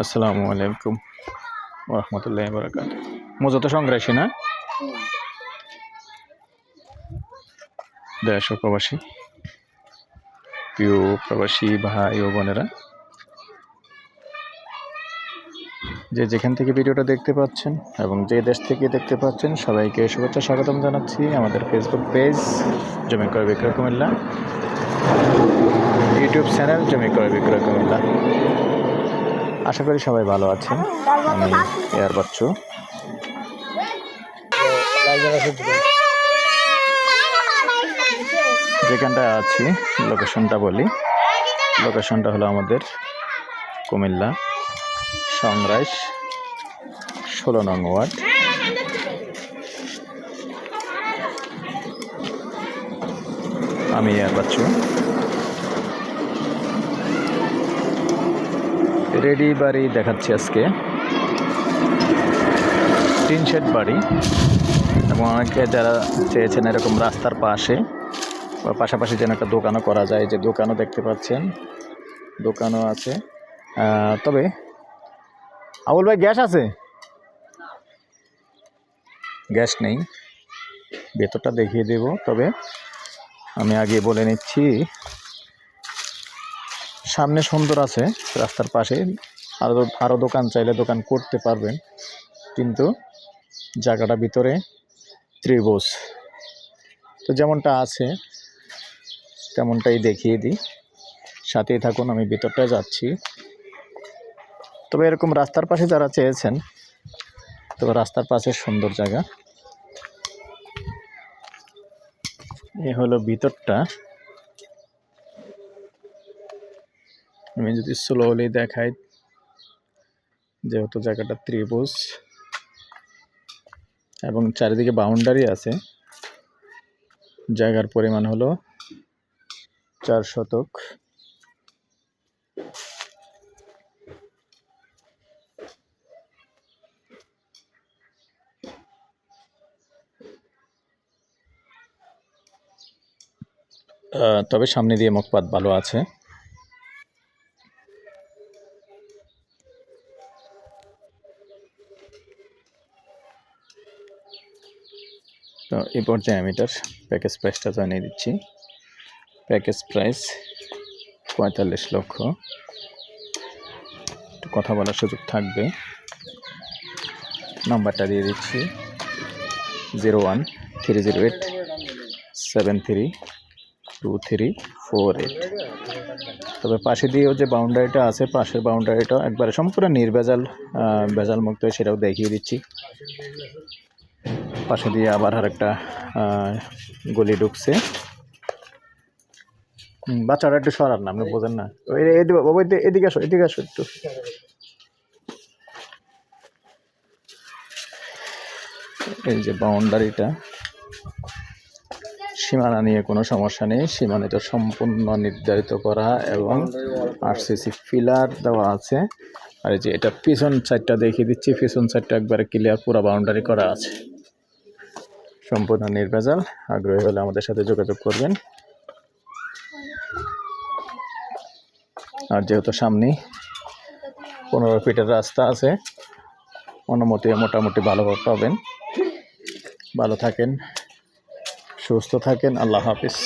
আসসালামু আলাইকুম রহমতুল্লাহ বরাকাত মূলত সংগ্রাসী না? দেশ প্রবাসী, প্রিয় প্রবাসী ভাই ও বোনেরা, যে যেখান থেকে ভিডিওটা দেখতে পাচ্ছেন এবং যে দেশ থেকে দেখতে পাচ্ছেন, সবাইকে শুভেচ্ছা স্বাগতম জানাচ্ছি আমাদের ফেসবুক পেজ জমি করে বিক্রয় কুমিল্লা ইউটিউব চ্যানেল জমি করে বিক্রয় কুমিল্লা। আশা করি সবাই ভালো আছেন। আমি এয়ার বাচ্চু। যেখানটা আছি, লোকেশনটা বলি। লোকেশনটা হলো আমাদের কুমিল্লা সংরাইস ষোলো নং ওয়ার্ড। আমি এয়ার বাচ্চু। রেডি বাড়ি দেখাচ্ছি আজকে। তিন শেড বাড়ি। এবং অনেকে যারা চেয়েছেন এরকম রাস্তার পাশে, বা পাশাপাশি যেন একটা দোকানও করা যায়, যে দোকানও দেখতে পাচ্ছেন, দোকানও আছে। তবে, আবুল ভাই, গ্যাস আছে? গ্যাস নেই। ভেতরটা দেখিয়ে দেব, তবে আমি আগে বলে নিচ্ছি সামনে সুন্দর আছে, রাস্তার পাশে। আরও আরও দোকান চাইলে দোকান করতে পারবেন। কিন্তু জায়গাটা ভিতরে ত্রিভুজ। তো যেমনটা আছে, তেমনটাই দেখিয়ে দিই। সাথেই থাকুন, আমি ভিতরটায় যাচ্ছি। তবে এরকম রাস্তার পাশে যারা চেয়েছেন, তো রাস্তার পাশে সুন্দর জায়গা। এ হলো ভিতরটা। আমি যদি স্লোলি দেখাই, যেহেতু জায়গাটা ত্রিভুজ এবং চারিদিকে বাউন্ডারি আছে, জায়গার পরিমাণ হলো চার শতক। তবে সামনে দিয়ে মুখপাত ভালো আছে। তো এই পর্যায়ে আমি এটার প্যাকেজ প্রাইসটা জানিয়ে দিচ্ছি। প্যাকেজ প্রাইস পঁয়তাল্লিশ লক্ষ। কথা বলার সুযোগ থাকবে। নাম্বারটা দিয়ে দিচ্ছি। Zero one three zero eight seven three two three four eight. তবে পাশে দিয়েও যে বাউন্ডারিটা আছে, পাশের বাউন্ডারিটা একবারে সম্পূর্ণ নির্ভেজাল ভেজাল মুক্ত সেটাও দেখিয়ে দিচ্ছি। পাশে দিয়ে আবার আর একটা গলি ঢুকছে। হুম, বাচ্চাটা একটু সরার না আপনি বোঝেন না। এদিকে আসো এদিকে আসো একটু। এই যে বাউন্ডারিটা সীমানা নিয়ে কোনো সমস্যা নেই। সীমানাটা সম্পূর্ণ নির্ধারিত করা এবং আরসিসি ফিলার দেওয়া আছে। আর এই যে এটা পিছন সাইডটা দেখিয়ে দিচ্ছি পিছন সাইডটা একবারে ক্লিয়ার পুরো বাউন্ডারি করা আছে। সম্পূর্ণ নির্ভেজাল। আগ্রহী হলে আমাদের সাথে যোগাযোগ করবেন। আর যেহেতু সামনেই পনেরো ফিটের রাস্তা আছে, অনুমতি মোটামুটি ভালো পাবেন। ভালো থাকেন, সুস্থ থাকেন। আল্লাহ হাফিজ।